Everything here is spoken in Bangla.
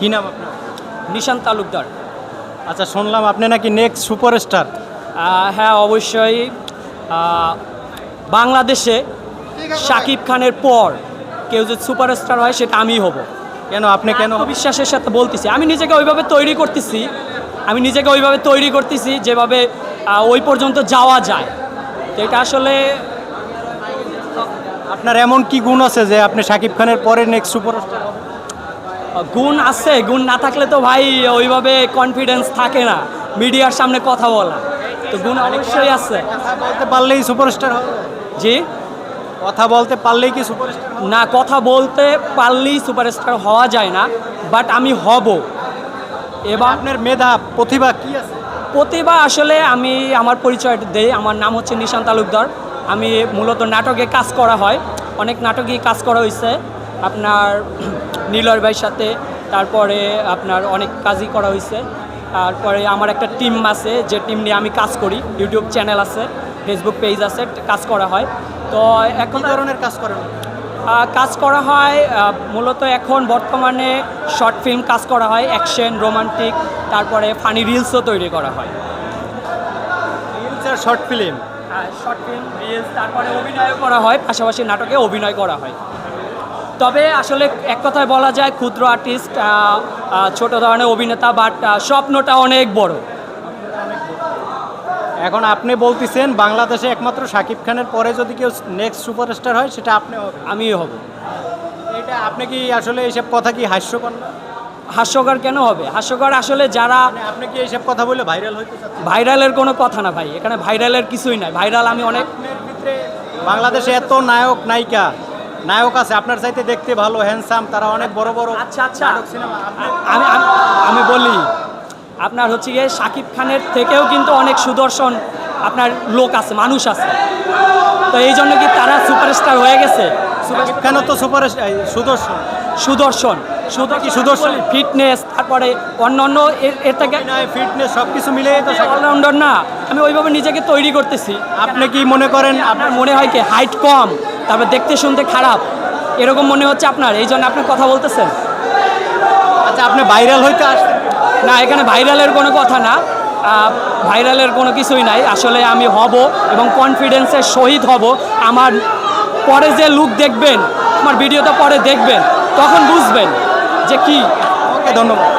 কি নাম আপনার? নিশান তালুকদার। আচ্ছা শুনলাম আপনি নাকি নেক্সট সুপারস্টার হ্যাঁ অবশ্যই। বাংলাদেশে শাকিব খানের পর কেউ যদি সুপারস্টার হয় সেটা আমিই হব। কেন আপনি কেন বিশ্বাসের সাথে বলতেছি? আমি নিজেকে ওইভাবে তৈরি করতেছি। আমি নিজেকে ওইভাবে তৈরি করতেছি যেভাবে ওই পর্যন্ত যাওয়া যায়। তো এটা আসলে আপনার এমন কি গুণ আছে যে আপনি শাকিব খানের পরে নেক্সট সুপারস্টার গুণ আছে গুণ না থাকলে তো ভাই ওইভাবে কনফিডেন্স থাকে না। মিডিয়ার সামনে কথা বলা। তো গুণ অবশ্যই আছে। কথা বলতে পারলেই সুপারস্টার জি? কথা বলতে পারলেই কি সুপারস্টার না কথা বলতে পারলেই সুপারস্টার হওয়া যায় না বাট আমি হব। এবার আপনার মেধা প্রতিভা কি আছে? প্রতিভা আসলে আমি আমার পরিচয় দেই আমার নাম হচ্ছে নিশান তালুকদার। আমি মূলত নাটকে কাজ করা হয়। অনেক নাটকেই কাজ করা হয়েছে আপনার নীলয় ভাইয়ের সাথে তারপরে আপনার অনেক কাজই করা হয়েছে। তারপরে আমার একটা টিম আছে যে টিম নিয়ে আমি কাজ করি ইউটিউব চ্যানেল আছে ফেসবুক পেজ আছে কাজ করা হয়। তো এখন ধরনের কাজ করেন? আহ, কাজ করা হয় মূলত এখন বর্তমানে শর্ট ফিল্ম কাজ করা হয় অ্যাকশন রোমান্টিক তারপরে ফানি রিলসও তৈরি করা হয়। রিলস আর short film short film reels তারপরে অভিনয়ও করা হয় পাশাপাশি নাটকে অভিনয় করা হয়। তবে আসলে এক কথায় বলা যায় ক্ষুদ্র আর্টিস্ট ছোট ধরনের অভিনেতা বাট স্বপ্নটা অনেক বড়। এখন আপনি বলতেছেন বাংলাদেশে একমাত্র শাকিব খানের পরে যদি কেউ নেক্সট সুপারস্টার হয় সেটা আপনি আমিও হব। এটা আপনি কি আসলে এইসব কথা কি হাস্যকর না? হাস্যকর কেন হবে? হাস্যকর আসলে যারা মানে আপনি কি এইসব কথা বলে ভাইরাল হইতে ভাইরালের কোনো কথা না ভাই এখানে ভাইরালের কিছুই নাই। ভাইরাল আমি অনেক বাংলাদেশে এত নায়ক নায়িকা নায়ক আছে আপনার চাইতে দেখতে ভালো হ্যান্ডসাম তারা অনেক বড় বড় আচ্ছা আচ্ছা। আমি আমি- বলি আপনার হচ্ছে গিয়ে শাকিব খানের থেকেও কিন্তু অনেক সুদর্শন আপনার লোক আছে মানুষ আছে। তো এই জন্য কি তারা সুপারস্টার হয়ে গেছে? কেন তো সুপার সুদর্শন? সুদর্শন। সুদর্শন কি সুদর্শন? ফিটনেস তারপরে অন্য অন্য এর থেকে ফিটনেস সব কিছু মিলিয়ে তো অলরাউন্ডার না। আমি ওইভাবে নিজেকে তৈরি করতেছি। আপনি কি মনে করেন আপনার মনে হয় কি হাইট কম? তারপর দেখতে শুনতে খারাপ। এরকম মনে হচ্ছে আপনার, এই জন্য আপনি কথা বলতেছেন। আচ্ছা আপনি ভাইরাল হইতে আসছেন না, এখানে ভাইরালের কোনো কথা না। ভাইরালের কোনো কিছুই নাই। আসলে আমি হব এবং কনফিডেন্সের সহিত হব। আমার পরে যে লুক দেখবেন, আমার ভিডিওটা পরে দেখবেন, তখন বুঝবেন যে কি। ওকে, ধন্যবাদ।